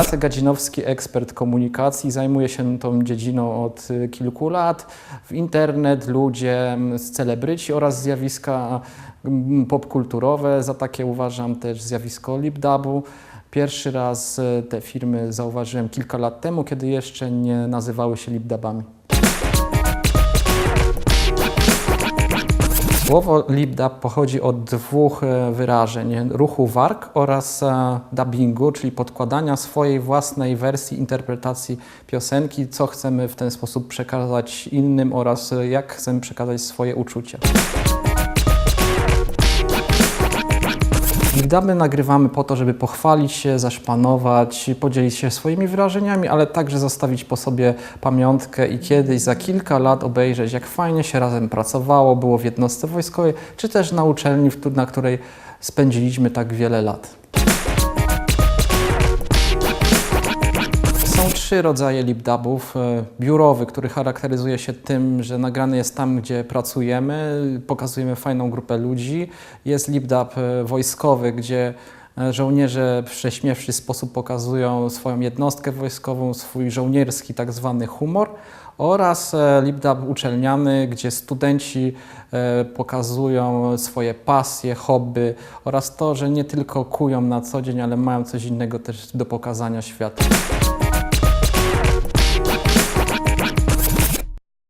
Jacek Gadzinowski, ekspert komunikacji, zajmuje się tą dziedziną od y, kilku lat. W internet, ludzie, celebryci oraz zjawiska popkulturowe. Za takie uważam też zjawisko LibDubu. Pierwszy raz y, te firmy zauważyłem kilka lat temu, kiedy jeszcze nie nazywały się LibDubami. Słowo lipdub pochodzi od dwóch e, wyrażeń: ruchu warg oraz e, dubbingu, czyli podkładania swojej własnej wersji interpretacji piosenki, co chcemy w ten sposób przekazać innym oraz e, jak chcemy przekazać swoje uczucia. Lipduby nagrywamy po to, żeby pochwalić się, zaszpanować, podzielić się swoimi wrażeniami, ale także zostawić po sobie pamiątkę i kiedyś za kilka lat obejrzeć, jak fajnie się razem pracowało, było w jednostce wojskowej, czy też na uczelni, na której spędziliśmy tak wiele lat. Są trzy rodzaje lipdubów. E, Biurowy, który charakteryzuje się tym, że nagrany jest tam, gdzie pracujemy, pokazujemy fajną grupę ludzi. Jest lipdub e, wojskowy, gdzie e, żołnierze w prześmiewszy sposób pokazują swoją jednostkę wojskową, swój żołnierski tak zwany humor. Oraz lipdub uczelniany, gdzie studenci pokazują swoje pasje, hobby oraz to, że nie tylko kują na co dzień, ale mają coś innego też do pokazania światu.